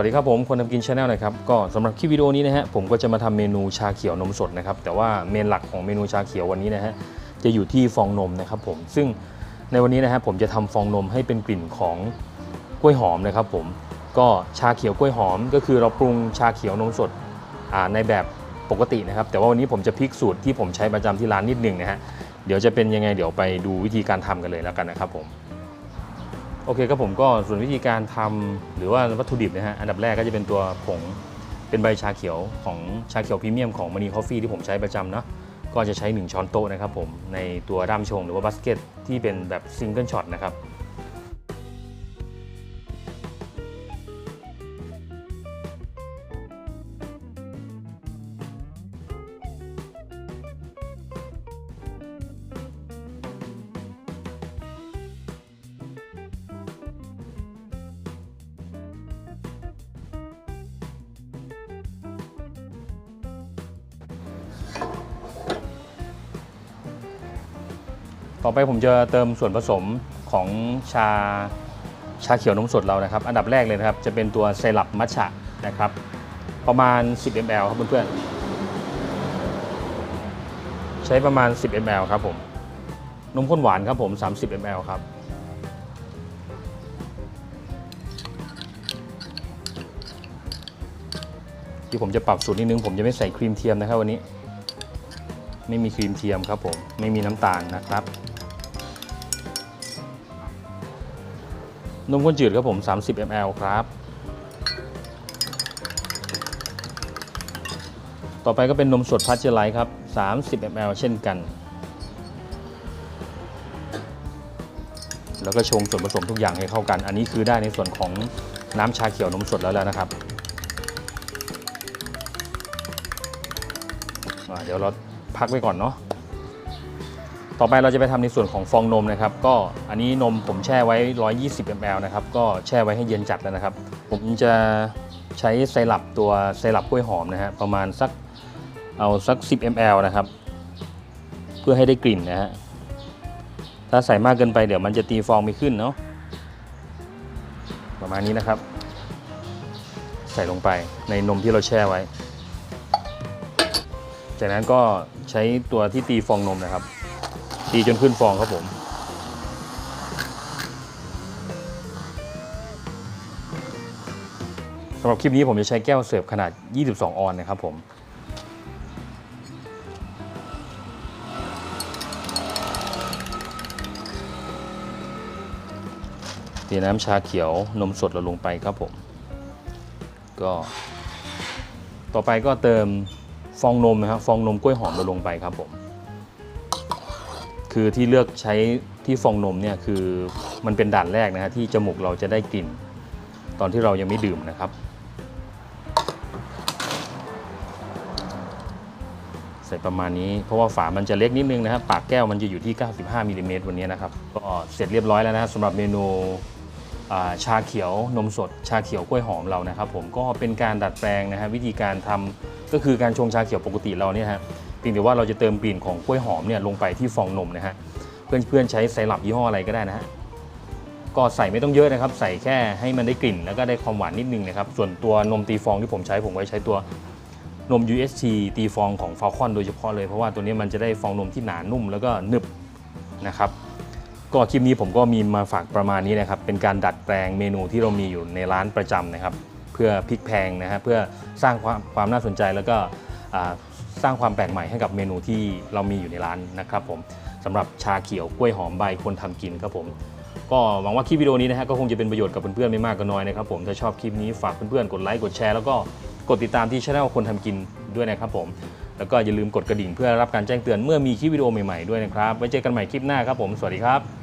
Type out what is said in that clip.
วัสดีครับผมคนทำกินชาแนลนะครับก็สำหรับคลิปวิดีโอนี้นะฮะผมก็จะมาทำเมนูชาเขียวนมสดนะครับแต่ว่าเมนหลักของเมนูชาเขียววันนี้นะฮะจะอยู่ที่ฟองนมนะครับผมซึ่งในวันนี้นะฮะผมจะทำฟองนมให้เป็นกลิ่นของกล้วยหอมนะครับผมก็ชาเขียวกล้วยหอม ก็คือเราปรุงชาเขียวนมสดในแบบปกตินะครับแต่ว่าวันนี้ผมจะพลิกสูตรที่ผมใช้ประจำที่ร้านนิดหนึ่งนะฮะเดี๋ยวจะเป็นยังไงเดี๋ยวไปดูวิธีการทำกันเลยแล้วกันนะครับผม โอเคครับผมก็ส่วนวิธีการทำหรือว่าวัตถุดิบนะฮะอันดับแรกก็จะเป็นตัวผงเป็นใบชาเขียวของชาเขียวพรีเมียมของม n นีคอฟฟี่ที่ผมใช้ประจำเนาะก็จะใช้ 1 ช้อนโต๊ะนะครับผมในตัวด้ามชงหรือว่าบัสเกตที่เป็นแบบซิงเกิลช็อตนะครับ ต่อไปผมจะเติมส่วนผสมของชาชาเขียวนมสดเรานะครับ อันดับแรกเลยนะครับ จะเป็นตัวไซรัปมัทฉะนะครับ ประมาณ 10 ml ครับเพื่อนๆ ใช้ประมาณ 10 ml ครับผม นมข้นหวานครับผม 30 ml ครับ ที่ผมจะปรับสูตรนิดนึง ผมจะไม่ใส่ครีมเทียมนะครับวันนี้ ไม่มีครีมเทียมครับผม ไม่มีน้ำตาลนะครับ นมข้นจืดครับผม 30 ml ครับ ต่อไปก็เป็นนมสดพัชเจอร์ไลท์ครับ 30 ml เช่นกัน แล้วก็ชงส่วนผสมทุกอย่างให้เข้ากัน อันนี้คือได้ในส่วนของน้ำชาเขียวนมสดแล้วแล้วนะครับเดี๋ยวเราพักไว้ก่อนเนาะ ต่อไปเราจะไปทำในส่วนของฟองนมนะครับ ก็อันนี้นมผมแช่ไว้ 120 ml นะครับ ก็แช่ไว้ให้เย็นจัดแล้วนะครับ ผมจะใช้ไซรัปตัวไซรัปกล้วยหอมนะฮะประมาณสักเอาสัก 10 ml นะครับ เพื่อให้ได้กลิ่นนะฮะถ้าใส่มากเกินไปเดี๋ยวมันจะตีฟองไม่ขึ้นเนาะประมาณนี้นะครับ ใส่ลงไปในนมที่เราแช่ไว้ จากนั้นก็ใช้ตัวที่ตีฟองนมนะครับ ตีจนขึ้นฟองครับผม สำหรับคลิปนี้ผมจะใช้แก้วเสิร์ฟขนาด 22 ออนนะครับผมเทน้ำชาเขียวนมสดเราลงไปครับผม ก็ ต่อไปก็เติมฟองนมนะครับฟองนมกล้วยหอมเราลงไปครับผม คือที่เลือกใช้ที่ฟองนมเนี่ยคือมันเป็นด่านแรกนะฮะที่จมูกเราจะได้กลิ่น ตอนที่เรายังไม่ดื่มนะครับ ใส่ประมาณนี้เพราะว่าฝามันจะเล็กนิดนึงนะครับปากแก้วมันจะอยู่ที่ 95มิลลิเมตรวันนี้นะครับก็เสร็จเรียบร้อยแล้วนะครับสำหรับเมนูชาเขียวนมสด ชาเขียวกล้วยหอมเรานะครับ ผมก็เป็นการดัดแปลงนะฮะวิธีการทำก็คือการชงชาเขียวปกติเราเนี่ยฮะ เพียงแต่ว่าเราจะเติมกลิ่นของกล้วยหอมเนี่ยลงไปที่ฟองนมนะฮะเพื่อนๆใช้ไซรัปยี่ห้ออะไรก็ได้นะฮะก็ใส่ไม่ต้องเยอะนะครับ ใส่แค่ให้มันได้กลิ่นแล้วก็ได้ความหวานนิดนึงนะครับ ส่วนตัวนมตีฟองที่ผมใช้ผมไว้ใช้ตัวนม UST ตีฟองของ Falcon โดยเฉพาะเลย เพราะว่าตัวนี้มันจะได้ฟองนมที่หนานุ่มแล้วก็หนึบนะครับก็คลิปนี้ผมก็มีมาฝากประมาณนี้นะครับ เป็นการดัดแปลงเมนูที่เรามีอยู่ในร้านประจำนะครับ เพื่อพลิกแพงนะฮะเพื่อสร้างความความน่าสนใจแล้วก็ สร้างความแปลกใหม่ให้กับเมนูที่เรามีอยู่ในร้านนะครับผมสำหรับชาเขียวกล้วยหอมใบคนทำกินครับผม ก็หวังว่าคลิปวิดีโอนี้นะฮะก็คงจะเป็นประโยชน์กับเพื่อนๆไม่มากก็น้อยนะครับผมถ้าชอบคลิปนี้ฝากเพื่อนๆกดไลค์กดแชร์แล้วก็กดติดตามที่ช่องคนทำกินด้วยนะครับผมแล้วก็อย่าลืมกดกระดิ่งเพื่อรับการแจ้งเตือนเมื่อมีคลิปวิดีโอใหม่ๆด้วยนะครับไว้เจอกันใหม่คลิปหน้าครับผมสวัสดีครับ